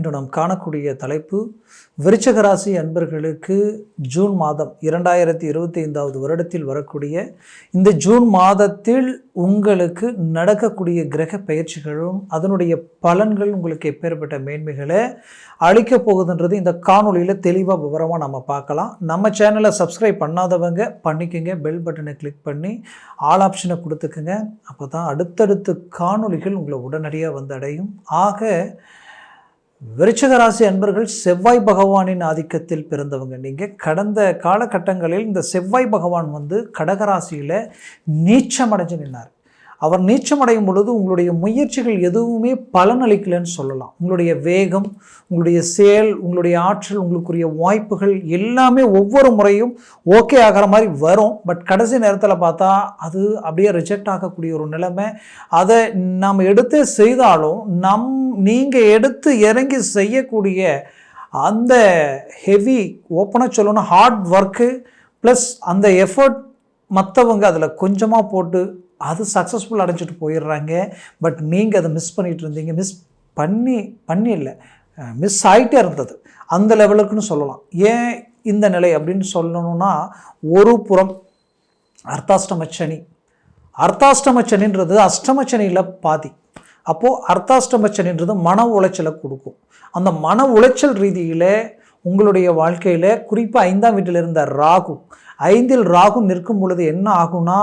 இன்று நாம் காணக்கூடிய தலைப்பு விருச்சக ராசி அன்பர்களுக்கு ஜூன் மாதம் இரண்டாயிரத்தி இருபத்தி ஐந்தாவது வருடத்தில் வரக்கூடிய இந்த ஜூன் மாதத்தில் உங்களுக்கு நடக்கக்கூடிய கிரக பயிற்சிகளும் அதனுடைய பலன்கள் உங்களுக்கு எப்பேற்பட்ட மேன்மைகளை அளிக்க போகுதுன்றது இந்த காணொளியில் தெளிவாக விவரமாக நம்ம பார்க்கலாம். நம்ம சேனலை சப்ஸ்கிரைப் பண்ணாதவங்க பண்ணிக்கோங்க. பெல் பட்டனை கிளிக் பண்ணி ஆல் ஆப்ஷனை கொடுத்துக்குங்க. அப்போ தான் அடுத்தடுத்து காணொளிகள் உங்களை உடனடியாக வந்து அடையும் ஆக விருச்சக ராசி அன்பர்கள் செவ்வாய் பகவானின் ஆதிக்கத்தில் பிறந்தவங்க. நீங்கள் கடந்த காலகட்டங்களில் இந்த செவ்வாய் பகவான் வந்து கடகராசியில் நீச்சமடைஞ்சு நின்னார். அவர் நீச்சமடையும் பொழுது உங்களுடைய முயற்சிகள் எதுவுமே பலனளிக்கலைன்னு சொல்லலாம். உங்களுடைய வேகம் உங்களுடைய செயல் உங்களுடைய ஆற்றல் உங்களுக்குரிய வாய்ப்புகள் எல்லாமே ஒவ்வொரு முறையும் ஓகே ஆகிற மாதிரி வரும். பட் கடைசி நேரத்தில் பார்த்தா அது அப்படியே ரிஜெக்ட் ஆகக்கூடிய ஒரு நிலைமை. அதை நாம் எடுத்து செய்தாலும் நம் நீங்கள் எடுத்து இறங்கி செய்யக்கூடிய அந்த ஹெவி ஓப்பனாக சொல்லணும் ஹார்ட் ஒர்க்கு ப்ளஸ் அந்த எஃபர்ட் மற்றவங்க அதில் கொஞ்சமாக போட்டு அது சக்ஸஸ்ஃபுல் அடைஞ்சிட்டு போயிடுறாங்க. பட் நீங்கள் அதை மிஸ் பண்ணிகிட்டு இருந்தீங்க. மிஸ் பண்ணி பண்ணி இல்லை மிஸ் ஆகிட்டே இருந்தது. அந்த லெவலுக்குன்னு சொல்லலாம். ஏன் இந்த நிலை அப்படின்னு சொல்லணும்னா ஒரு புறம் அர்த்தாஷ்டம சனி. அர்த்தாஷ்டம சனின்றது அஷ்டம சனியில் பாதி. அப்போது அர்த்தாஷ்டம சனின்றது மன உளைச்சலை கொடுக்கும். அந்த மன உளைச்சல் ரீதியில் உங்களுடைய வாழ்க்கையில் குறிப்பாக ஐந்தாம் வீட்டில் இருந்த ராகு. ஐந்தில் ராகு நிற்கும் பொழுது என்ன ஆகும்னா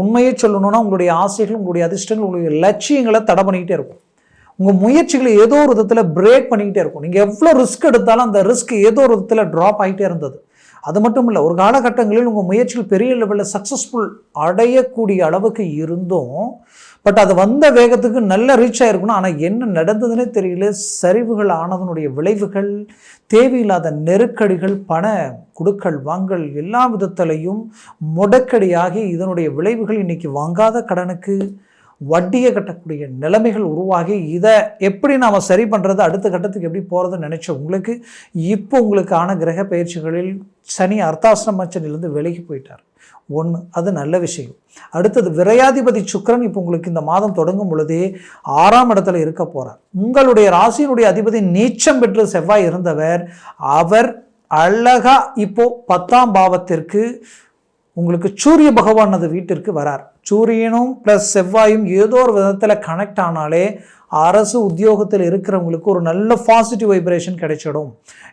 உண்மையை சொல்லணும்னா உங்களுடைய ஆசைகள் உங்களுடைய அதிர்ஷ்டங்கள் உங்களுடைய லட்சியங்களை தடை பண்ணிக்கிட்டே இருக்கும். உங்கள் முயற்சிகளை ஏதோ ஒரு விதத்தில் பிரேக் பண்ணிக்கிட்டே இருக்கும். நீங்கள் எவ்வளோ ரிஸ்க் எடுத்தாலும் அந்த ரிஸ்க் ஏதோ ஒரு விதத்தில் ட்ராப் ஆகிட்டே இருந்தது. அது மட்டும் இல்லை ஒரு காலகட்டங்களில் உங்கள் முயற்சிகள் பெரிய லெவலில் சக்ஸஸ்ஃபுல் அடையக்கூடிய அளவுக்கு இருந்தும் பட் அது வந்த வேகத்துக்கு நல்ல ரீச் ஆகிருக்கணும் ஆனால் என்ன நடந்ததுன்னே தெரியல. சரிவுகள் ஆனதனுடைய விளைவுகள் தேவையில்லாத நெருக்கடிகள் பண குடுக்கல் வாங்கல் எல்லா விதத்திலையும் முடக்கடியாகி இதனுடைய விளைவுகள் இன்னைக்கு வாங்காத கடனுக்கு வட்டியை கட்டக்கூடிய நிலைமைகள் உருவாகி இதை எப்படி நாம் சரி பண்ணுறது அடுத்த கட்டத்துக்கு எப்படி போகிறதுன்னு நினச்ச உங்களுக்கு இப்போ உங்களுக்கான கிரக பயிற்சிகளில் சனி அர்த்தாசிரமச்சனிலிருந்து விலகி போயிட்டார். ஒன்று அது நல்ல விஷயம். அடுத்தது விரையாதிபதி சுக்கரன் இப்போ உங்களுக்கு இந்த மாதம் தொடங்கும் பொழுதே ஆறாம் இடத்துல இருக்க போகிறார் உங்களுடைய ராசியினுடைய அதிபதி நீச்சம் பெற்று செவ்வாய் இருந்தவர் அவர் அழகா இப்போ பத்தாம் பாவத்திற்கு உங்களுக்கு சூரிய பகவான் அது வீட்டிற்கு வரார். சூரியனும் ப்ளஸ் செவ்வாயும் ஏதோ ஒரு விதத்தில் கனெக்ட் ஆனாலே அரசு உத்தியோகத்தில் இருக்கிறவங்களுக்கு ஒரு நல்ல பாசிட்டிவ் வைப்ரேஷன் கிடைச்சிடும்.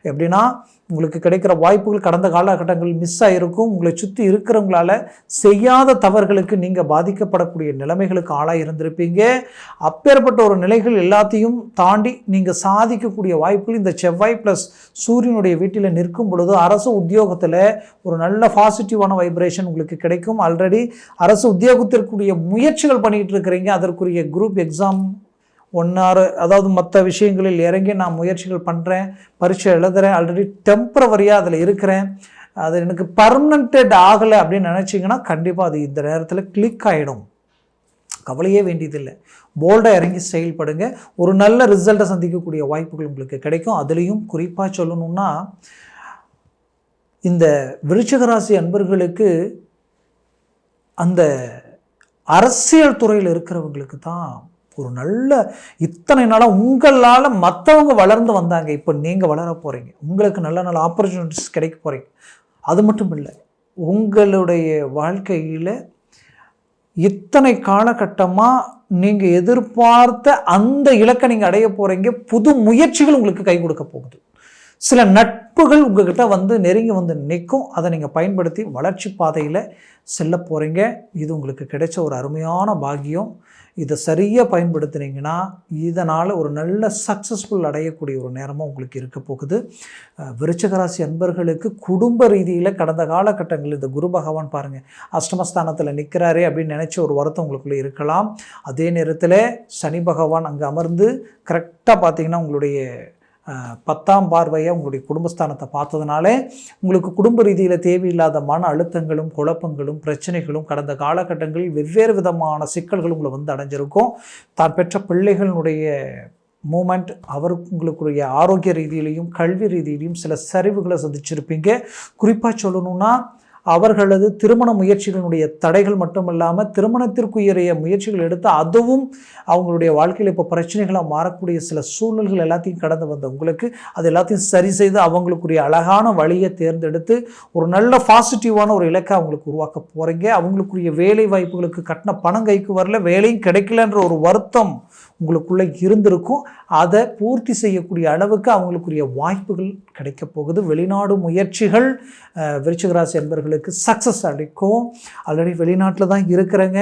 எப்படின்னா உங்களுக்கு கிடைக்கிற வாய்ப்புகள் கடந்த காலகட்டங்கள் மிஸ் ஆகிருக்கும் உங்களை சுற்றி இருக்கிறவங்களால செய்யாத தவறுகளுக்கு நீங்கள் பாதிக்கப்படக்கூடிய நிலைமைகளுக்கு ஆளாக இருந்திருப்பீங்க. அப்பேற்பட்ட ஒரு நிலைகள் எல்லாத்தையும் தாண்டி நீங்கள் சாதிக்கக்கூடிய வாய்ப்புகள் இந்த செவ்வாய் ப்ளஸ் சூரியனுடைய வீட்டில் நிற்கும் பொழுது அரசு உத்தியோகத்தில் ஒரு நல்ல பாசிட்டிவான வைப்ரேஷன் உங்களுக்கு கிடைக்கும். ஆல்ரெடி அரசு உத்தியோகத்திற்குரிய முயற்சிகள் பண்ணிகிட்டு இருக்கிறீங்க. அதற்குரிய குரூப் எக்ஸாம் ஒன்னாறு அதாவது மற்ற விஷயங்களில் இறங்கி நான் முயற்சிகள் பண்ணுறேன் பரீட்சை எழுதுகிறேன் ஆல்ரெடி டெம்பரவரியாக அதில் இருக்கிறேன். அது எனக்கு பர்மனண்டட் ஆகலை அப்படின்னு நினச்சிங்கன்னா கண்டிப்பாக அது இந்த நேரத்தில் கிளிக் ஆகிடும் கவலையே வேண்டியதில்லை. போல்டாக இறங்கி செயல்படுங்க. ஒரு நல்ல ரிசல்ட்டை சந்திக்கக்கூடிய வாய்ப்புகள் உங்களுக்கு கிடைக்கும். அதுலேயும் குறிப்பாக சொல்லணும்னா இந்த விருச்சகராசி அன்பர்களுக்கு அந்த அரசியல் துறையில் இருக்கிறவங்களுக்கு தான் ஒரு நல்ல இத்தனை நாளாக உங்களால் மற்றவங்க வளர்ந்து வந்தாங்க. இப்போ நீங்கள் வளர போகிறீங்க உங்களுக்கு நல்ல நல்ல ஆப்பர்ச்சுனிட்டிஸ் கிடைக்க போகிறீங்க அது மட்டும் இல்லை உங்களுடைய வாழ்க்கையில் இத்தனை காலகட்டமாக நீங்கள் எதிர்பார்த்த அந்த இலக்கை நீங்கள் அடைய போகிறீங்க புது முயற்சிகள் உங்களுக்கு கை கொடுக்க போகுது. சில நட்புகள் உங்ககிட்ட வந்து நெருங்கி வந்து நிற்கும். அதை நீங்கள் பயன்படுத்தி வளர்ச்சி பாதையில் செல்ல போகிறீங்க இது உங்களுக்கு கிடைச்ச ஒரு அருமையான பாக்கியம். இதை சரியாக பயன்படுத்துனீங்கன்னா இதனால் ஒரு நல்ல சக்ஸஸ்ஃபுல் அடையக்கூடிய ஒரு நேரமாக உங்களுக்கு இருக்க போகுது. விருச்சகராசி அன்பர்களுக்கு குடும்ப ரீதியில் கடந்த காலகட்டங்களில் இந்த குரு பகவான் பாருங்கள் அஷ்டமஸ்தானத்தில் நிற்கிறாரே அப்படின்னு நினச்ச ஒரு வருத்தம் உங்களுக்குள்ளே இருக்கலாம். அதே நேரத்தில் சனி பகவான் அங்கே அமர்ந்து கரெக்டாக பார்த்தீங்கன்னா உங்களுடைய பத்தாம் பார்வையாக உங்களுடைய குடும்பஸ்தானத்தை பார்த்ததுனாலே உங்களுக்கு குடும்ப ரீதியில் தேவையில்லாத மன அழுத்தங்களும் குழப்பங்களும் பிரச்சனைகளும் கடந்த காலகட்டங்களில் வெவ்வேறு விதமான சிக்கல்களும் உங்களை வந்து அடைஞ்சிருக்கும். தான் பெற்ற பிள்ளைகளினுடைய மூமெண்ட் அவருங்களுக்குரிய ஆரோக்கிய ரீதியிலையும் கல்வி ரீதியிலையும் சில சரிவுகளை சந்திச்சிருப்பீங்க. குறிப்பாக சொல்லணும்னா அவர்களது திருமண முயற்சிகளுடைய தடைகள் மட்டுமல்லாமல் திருமணத்திற்குரிய முயற்சிகள் எடுத்து அதுவும் அவங்களுடைய வாழ்க்கையில் இப்போ பிரச்சனைகளாக மாறக்கூடிய சில சூழல்கள் எல்லாத்தையும் கடந்து வந்த உங்களுக்கு அது எல்லாத்தையும் சரி செய்து அவங்களுக்குரிய அழகான வழியை தேர்ந்தெடுத்து ஒரு நல்ல பாசிட்டிவான ஒரு இலக்கை அவங்களுக்கு உருவாக்க போகிறீங்க அவங்களுக்குரிய வேலை வாய்ப்புகளுக்கு கட்டின பணம் கைக்கு வரல வேலையும் கிடைக்கலன்ற ஒரு வருத்தம் உங்களுக்குள்ளே இருந்திருக்கும். அதை பூர்த்தி செய்யக்கூடிய அளவுக்கு அவங்களுக்குரிய வாய்ப்புகள் கிடைக்க போகுது. வெளிநாடு முயற்சிகள் விருச்சிகராசி விருச்சிக உங்களுக்கு சக்ஸஸ் அளிக்கும். ஆல்ரெடி வெளிநாட்டில் தான் இருக்கிறேங்க.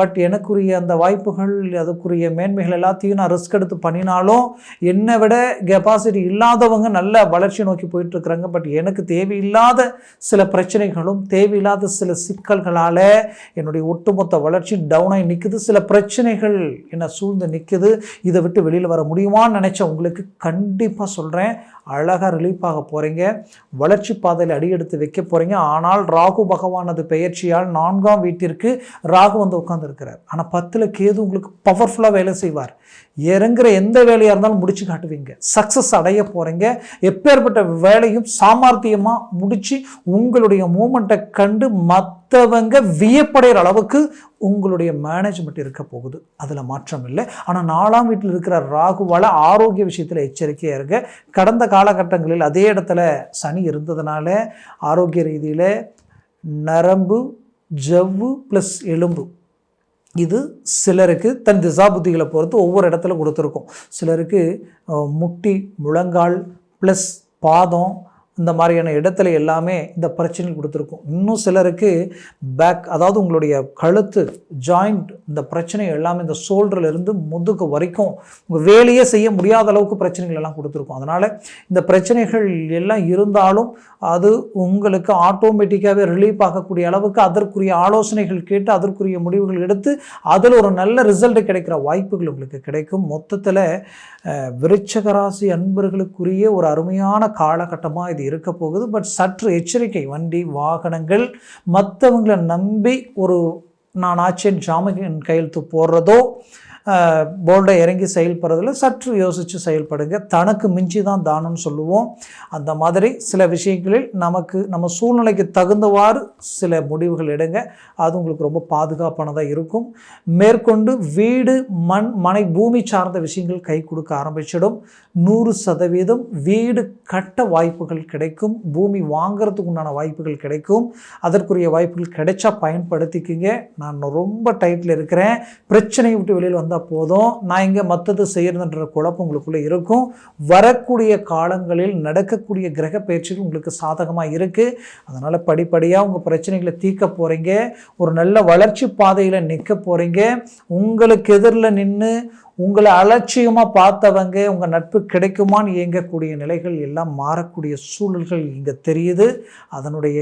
பட் எனக்குரிய அந்த வாய்ப்புகள் அதுக்குரிய மேன்மைகள் எல்லாத்தையும் நான் ரிஸ்க் எடுத்து பண்ணினாலும் என்னை விட கெப்பாசிட்டி இல்லாதவங்க நல்ல வளர்ச்சி நோக்கி போயிட்டுருக்குறாங்க. பட் எனக்கு தேவையில்லாத சில பிரச்சனைகளும் தேவையில்லாத சில சிக்கல்களால் என்னுடைய ஒட்டுமொத்த வளர்ச்சி டவுனாகி நிற்குது சில பிரச்சனைகள் என்னை சூழ்ந்து நிற்குது இதை விட்டு வெளியில் வர முடியுமான்னு நினச்ச உங்களுக்கு கண்டிப்பாக சொல்கிறேன் அழகாக ரிலீஃப் ஆக போகிறீங்க வளர்ச்சி பாதையில் அடியெடுத்து வைக்க போகிறீங்க ஆனால் ராகு பகவானது பெயர்ச்சியால் நான்காம் வீட்டிற்கு ராகு வந்து உட்காந்துருக்கிறார் ஆனால் பத்தில் கேது உங்களுக்கு பவர்ஃபுல்லாக வேலை செய்வார். இறங்குற எந்த வேலையாக இருந்தாலும் முடிச்சு காட்டுவீங்க. சக்ஸஸ் அடைய போகிறீங்க எப்பேற்பட்ட வேலையும் சாமர்த்தியமாக முடித்து உங்களுடைய மூமெண்ட்டை கண்டு மற்றவங்க வியப்படைகிற அளவுக்கு உங்களுடைய மேனேஜ்மெண்ட் இருக்க போகுது. அதில் மாற்றம் இல்லை. ஆனால் நாலாம் வீட்டில் இருக்கிற ராகுவால் ஆரோக்கிய விஷயத்தில் எச்சரிக்கையாக இருங்க. கடந்த காலகட்டங்களில் அதே இடத்துல சனி இருந்ததுனால ஆரோக்கிய ரீதியில் நரம்பு ஜவ்வு ப்ளஸ் எலும்பு. இது சிலருக்கு தன் திசாபுத்திகளை பொறுத்து ஒவ்வொரு இடத்துல கொடுத்துருக்கோம். சிலருக்கு முட்டி முழங்கால் ப்ளஸ் பாதம் இந்த மாதிரியான இடத்துல எல்லாமே இந்த பிரச்சனை கொடுத்துருக்கும். இன்னும் சிலருக்கு பேக் அதாவது உங்களுடைய கழுத்து ஜாயிண்ட் இந்த பிரச்சனை எல்லாமே இந்த shoulder-ல இருந்து முதுகு வரைக்கும் உங்கள் வேலையே செய்ய முடியாத அளவுக்கு பிரச்சனைகள் எல்லாம் கொடுத்துருக்கும். அதனால் இந்த பிரச்சனைகள் எல்லாம் இருந்தாலும் அது உங்களுக்கு ஆட்டோமேட்டிக்காகவே ரிலீஃப் ஆகக்கூடிய அளவுக்கு அதற்குரிய ஆலோசனைகள் கேட்டு அதற்குரிய முடிவுகள் எடுத்து அதில் ஒரு நல்ல ரிசல்ட் கிடைக்கிற வாய்ப்புகள் உங்களுக்கு கிடைக்கும். மொத்தத்தில் விருச்சகராசி அன்பர்களுக்குரிய ஒரு அருமையான காலகட்டமாக இது இருக்க போகுது. பட் சற்று எச்சரிக்கை வண்டி வாகனங்கள் மற்றவங்களை நம்பி ஒரு நான் ஆச்சேன் ஜாமீன் கையெழுத்து போடுறதோ போல்டை இறங்கி செயல்படுறதில் சற்று யோசித்து செயல்படுங்க. தனக்கு மிஞ்சி தான் தானம்னு சொல்லுவோம். அந்த மாதிரி சில விஷயங்களில் நமக்கு நம்ம சூழ்நிலைக்கு தகுந்தவாறு சில முடிவுகள் எடுங்க. அது உங்களுக்கு ரொம்ப பாதுகாப்பானதாக இருக்கும். மேற்கொண்டு வீடு மண் மனை பூமி சார்ந்த விஷயங்கள் கை கொடுக்க ஆரம்பிச்சிடும். நூறு சதவீதம் வீடு கட்ட வாய்ப்புகள் கிடைக்கும். பூமி வாங்கிறதுக்கு உண்டான வாய்ப்புகள் கிடைக்கும். அதற்குரிய வாய்ப்புகள் கிடைச்சா பயன்படுத்திக்கிங்க. நான் ரொம்ப டைட்டில் இருக்கிறேன். பிரச்சனையை விட்டு வெளியில் இருந்தால் போதும். நான் இங்கே மற்றது செய்கிறதுன்ற குழப்பம் உங்களுக்குள்ளே இருக்கும். வரக்கூடிய காலங்களில் நடக்கக்கூடிய கிரக பயிற்சிகள் உங்களுக்கு சாதகமாக இருக்குது அதனால் படிப்படியாக உங்கள் பிரச்சனைகளை தீர்க்க போகிறீங்க ஒரு நல்ல வளர்ச்சி பாதையில் நிற்க போகிறீங்க உங்களுக்கு எதிரில் நின்று உங்களை அலட்சியமாக பார்த்தவங்க உங்கள் நட்பு கிடைக்குமான்னு இயங்கக்கூடிய நிலைகள் எல்லாம் மாறக்கூடிய சூழல்கள் இங்கே தெரியுது. அதனுடைய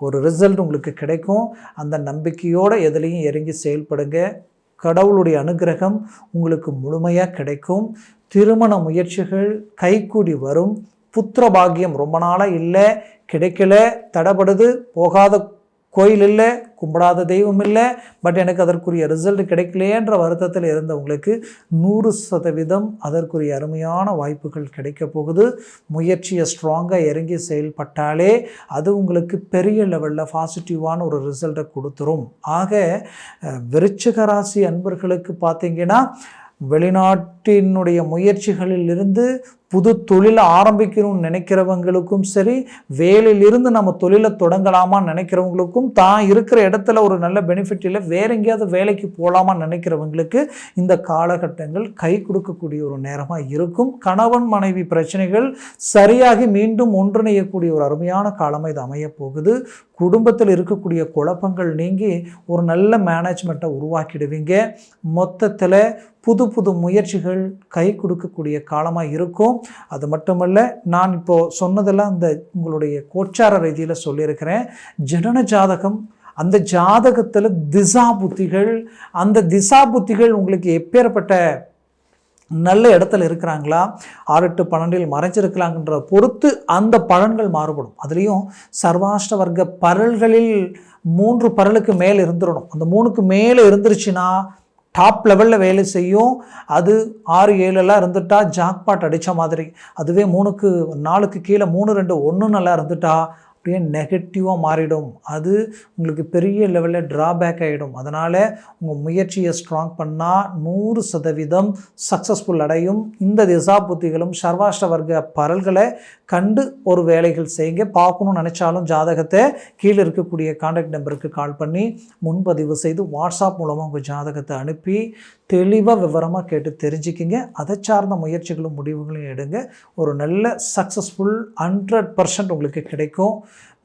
ஒரு ரிசல்ட் உங்களுக்கு கிடைக்கும். அந்த நம்பிக்கையோடு எதுலேயும் இறங்கி செயல்படுங்க. கடவுளுடைய அனுகிரகம் உங்களுக்கு முழுமையாக கிடைக்கும். திருமண முயற்சிகள் கைகூடி வரும். புத்திர பாக்கியம் ரொம்ப நாளாக இல்லை கிடைக்கல தடப்படுது போகாத கோயில் இல்லை கும்பிடாத தெய்வம் இல்லை பட் எனக்கு அதற்குரிய ரிசல்ட் கிடைக்கலையேன்ற வருத்தத்தில் இருந்தவங்களுக்கு நூறு சதவீதம் அதற்குரிய அருமையான வாய்ப்புகள் கிடைக்க போகுது. முயற்சியை ஸ்ட்ராங்காக இறங்கி செயல்பட்டாலே அது உங்களுக்கு பெரிய லெவலில் பாசிட்டிவான ஒரு ரிசல்ட்டை கொடுத்துரும். ஆக அஹ், விருச்சிக ராசி அன்பர்களுக்கு பார்த்தீங்கன்னா வெளிநாட்டினுடைய முயற்சிகளில் இருந்து புது தொழிலை ஆரம்பிக்கணும்னு நினைக்கிறவங்களுக்கும் சரி வேலையிலிருந்து நம்ம தொழிலை தொடங்கலாமான்னு நினைக்கிறவங்களுக்கும் தான் இருக்கிற இடத்துல ஒரு நல்ல பெனிஃபிட் இல்லை வேற எங்கேயாவது வேலைக்கு போகலாமான்னு நினைக்கிறவங்களுக்கு இந்த காலகட்டங்கள் கை கொடுக்கக்கூடிய ஒரு நேரமாக இருக்கும். கணவன் மனைவி பிரச்சனைகள் சரியாகி மீண்டும் ஒன்றிணையக்கூடிய ஒரு அருமையான காலமாக இது அமையப் போகுது. குடும்பத்தில் இருக்கக்கூடிய குழப்பங்கள் நீங்கி ஒரு நல்ல மேனேஜ்மெண்ட்டை உருவாக்கிடுவீங்க. மொத்தத்தில் புது புது முயற்சிகள் கை கொடுக்கக்கூடிய காலமாக இருக்கும். அது மட்டுமல்ல நான் இப்போது சொன்னதெல்லாம் அந்த உங்களுடைய கோச்சார ரீதியில் சொல்லியிருக்கிறேன். ஜனன ஜாதகம் அந்த ஜாதகத்தில் திசா புத்திகள் அந்த திசா புத்திகள் உங்களுக்கு எப்பேற்பட்ட நல்ல இடத்துல இருக்கிறாங்களா ஆறு எட்டு பன்னெண்டில் மறைஞ்சிருக்கலாங்கன்ற பொறுத்து அந்த பலன்கள் மாறுபடும். அதுலேயும் சர்வாஷ்ட வர்க்க பரல்களில் மூன்று பரலுக்கு மேலே இருந்துடணும். அந்த மூணுக்கு மேலே இருந்துருச்சுன்னா டாப் லெவலில் வேலை செய்யும். அது ஆறு ஏழுலாம் இருந்துட்டா ஜாக்பாட் அடித்த மாதிரி. அதுவே மூணுக்கு நாலுக்கு கீழே மூணு ரெண்டு ஒன்று நல்லா இருந்துட்டா அப்படியே நெகட்டிவாக மாறிடும். அது உங்களுக்கு பெரிய லெவலில் ட்ராபேக் ஆகிடும் அதனால் உங்கள் முயற்சியை ஸ்ட்ராங் பண்ணால் நூறு சதவீதம் சக்ஸஸ்ஃபுல் அடையும். இந்த திசா புத்திகளும் சர்வாஷ்ட வர்க்க பரல்களை கண்டு ஒரு வேலைகள் செய்யுங்க. பார்க்கணும்னு நினச்சாலும் ஜாதகத்தை கீழே இருக்கக்கூடிய கான்டாக்ட் நம்பருக்கு கால் பண்ணி முன்பதிவு செய்து வாட்ஸ்அப் மூலமாக உங்கள் ஜாதகத்தை அனுப்பி தெளிவாக விவரமாக கேட்டு தெரிஞ்சுக்கிங்க. அதை சார்ந்த முயற்சிகளும் முடிவுகளையும் எடுங்க. ஒரு நல்ல சக்ஸஸ்ஃபுல் ஹண்ட்ரட் பர்சன்ட் உங்களுக்கு கிடைக்கும்.